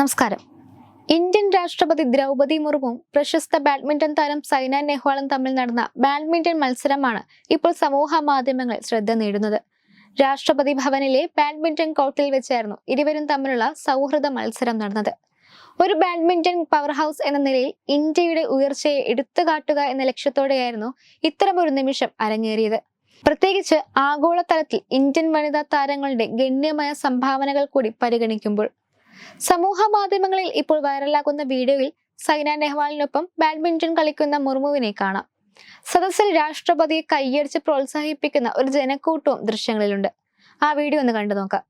നമസ്കാരം ഇന്ത്യൻ രാഷ്ട്രപതി ദ്രൗപതി മുർമുവും പ്രശസ്ത ബാഡ്മിന്റൺ താരം സൈന നെഹ്വാളും തമ്മിൽ നടന്ന ബാഡ്മിന്റൺ മത്സരമാണ് ഇപ്പോൾ സമൂഹ മാധ്യമങ്ങൾ ശ്രദ്ധ നേടുന്നത് രാഷ്ട്രപതി ഭവനിലെ ബാഡ്മിന്റൺ കോർട്ടിൽ വെച്ചായിരുന്നു ഇരുവരും തമ്മിലുള്ള സൗഹൃദ മത്സരം നടന്നത് ഒരു ബാഡ്മിന്റൺ പവർ ഹൗസ് എന്ന നിലയിൽ ഇന്ത്യയുടെ ഉയർച്ചയെ എടുത്തു കാട്ടുക എന്ന ലക്ഷ്യത്തോടെയായിരുന്നു ഇത്തരം ഒരു നിമിഷം അരങ്ങേറിയത് പ്രത്യേകിച്ച് ആഗോളതലത്തിൽ ഇന്ത്യൻ വനിതാ താരങ്ങളുടെ ഗണ്യമായ സംഭാവനകൾ കൂടി പരിഗണിക്കുമ്പോൾ സമൂഹ മാധ്യമങ്ങളിൽ ഇപ്പോൾ വൈറലാകുന്ന വീഡിയോയിൽ സൈന നെഹ്വാളിനൊപ്പം ബാഡ്മിന്റൺ കളിക്കുന്ന മുർമുവിനെ കാണാം സദസ്സിൽ രാഷ്ട്രപതിയെ കൈയടിച്ച് പ്രോത്സാഹിപ്പിക്കുന്ന ഒരു ജനക്കൂട്ടവും ദൃശ്യങ്ങളിലുണ്ട് ആ വീഡിയോ ഒന്ന് കണ്ടു നോക്കാം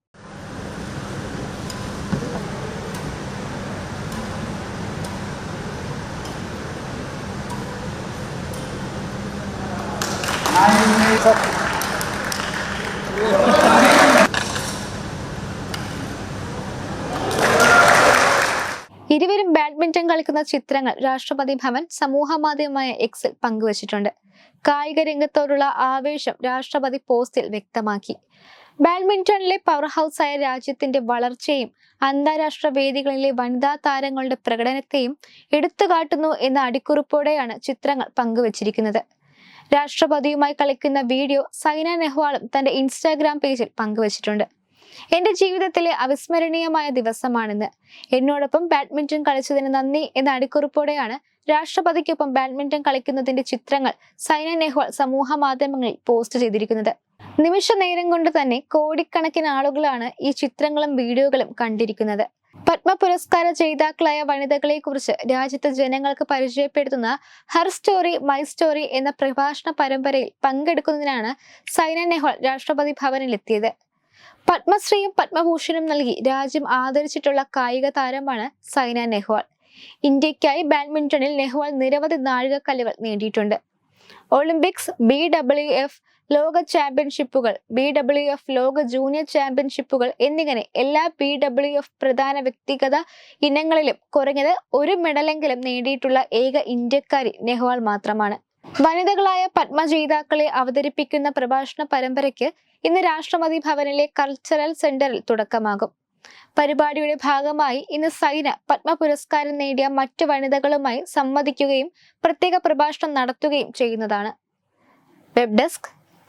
ഇരുവരും ബാഡ്മിന്റൺ കളിക്കുന്ന ചിത്രങ്ങൾ രാഷ്ട്രപതി ഭവൻ സമൂഹമാധ്യമമായ എക്സിൽ പങ്കുവച്ചിട്ടുണ്ട് കായിക രംഗത്തോടുള്ള ആവേശം രാഷ്ട്രപതി പോസ്റ്റിൽ വ്യക്തമാക്കി ബാഡ്മിന്റണിലെ പവർ ഹൗസായ രാജ്യത്തിന്റെ വളർച്ചയും അന്താരാഷ്ട്ര വേദികളിലെ വനിതാ താരങ്ങളുടെ പ്രകടനത്തെയും എടുത്തുകാട്ടുന്നു എന്ന അടിക്കുറിപ്പോടെയാണ് ചിത്രങ്ങൾ പങ്കുവച്ചിരിക്കുന്നത് രാഷ്ട്രപതിയുമായി കളിക്കുന്ന വീഡിയോ സൈന നെഹ്വാളും തന്റെ ഇൻസ്റ്റാഗ്രാം പേജിൽ പങ്കുവച്ചിട്ടുണ്ട് എന്റെ ജീവിതത്തിലെ അവിസ്മരണീയമായ ദിവസമാണിന്ന് എന്നോടൊപ്പം ബാഡ്മിന്റൺ കളിച്ചതിന് നന്ദി എന്ന അടിക്കുറിപ്പോടെയാണ് രാഷ്ട്രപതിക്കൊപ്പം ബാഡ്മിന്റൺ കളിക്കുന്നതിന്റെ ചിത്രങ്ങൾ സൈന നെഹ്വാൾ സമൂഹ മാധ്യമങ്ങളിൽ പോസ്റ്റ് ചെയ്തിരിക്കുന്നത് നിമിഷ നേരം കൊണ്ട് തന്നെ കോടിക്കണക്കിന് ആളുകളാണ് ഈ ചിത്രങ്ങളും വീഡിയോകളും കണ്ടിരിക്കുന്നത് പത്മ പുരസ്കാര ജേതാക്കളായ വനിതകളെ കുറിച്ച് രാജ്യത്തെ ജനങ്ങൾക്ക് പരിചയപ്പെടുത്തുന്ന ഹർ സ്റ്റോറി മൈ സ്റ്റോറി എന്ന പ്രഭാഷണ പരമ്പരയിൽ പങ്കെടുക്കുന്നതിനാണ് സൈന നെഹ്വാൾ രാഷ്ട്രപതി ഭവനിലെത്തിയത് പത്മശ്രീയും പത്മഭൂഷണും നൽകി രാജ്യം ആദരിച്ചിട്ടുള്ള കായിക താരമാണ് സൈന നെഹ്വാൾ ഇന്ത്യക്കായി ബാഡ്മിന്റണിൽ നെഹ്വാൾ നിരവധി നാഴികക്കല്ലുകൾ നേടിയിട്ടുണ്ട് ഒളിമ്പിക്സ് ബി ഡബ്ല്യു എഫ് ലോക ചാമ്പ്യൻഷിപ്പുകൾ ബി ഡബ്ല്യു എഫ് ലോക ജൂനിയർ ചാമ്പ്യൻഷിപ്പുകൾ എന്നിങ്ങനെ എല്ലാ ബി ഡബ്ല്യു എഫ് പ്രധാന വ്യക്തിഗത ഇനങ്ങളിലും കുറഞ്ഞത് ഒരു മെഡലെങ്കിലും നേടിയിട്ടുള്ള ഏക ഇന്ത്യക്കാരി നെഹ്വാൾ മാത്രമാണ് വനിതകളായ പത്മജയിതാക്കളെ അവതരിപ്പിക്കുന്ന പ്രഭാഷണ പരമ്പരയ്ക്ക് ഇന്ന് രാഷ്ട്രപതി ഭവനിലെ കൾച്ചറൽ സെന്ററിൽ തുടക്കമാകും പരിപാടിയുടെ ഭാഗമായി ഇന്ന് സൈന പത്മ പുരസ്കാരം നേടിയ മറ്റു വനിതകളുമായി സംവദിക്കുകയും പ്രത്യേക പ്രഭാഷണം നടത്തുകയും ചെയ്യുന്നതാണ് web desk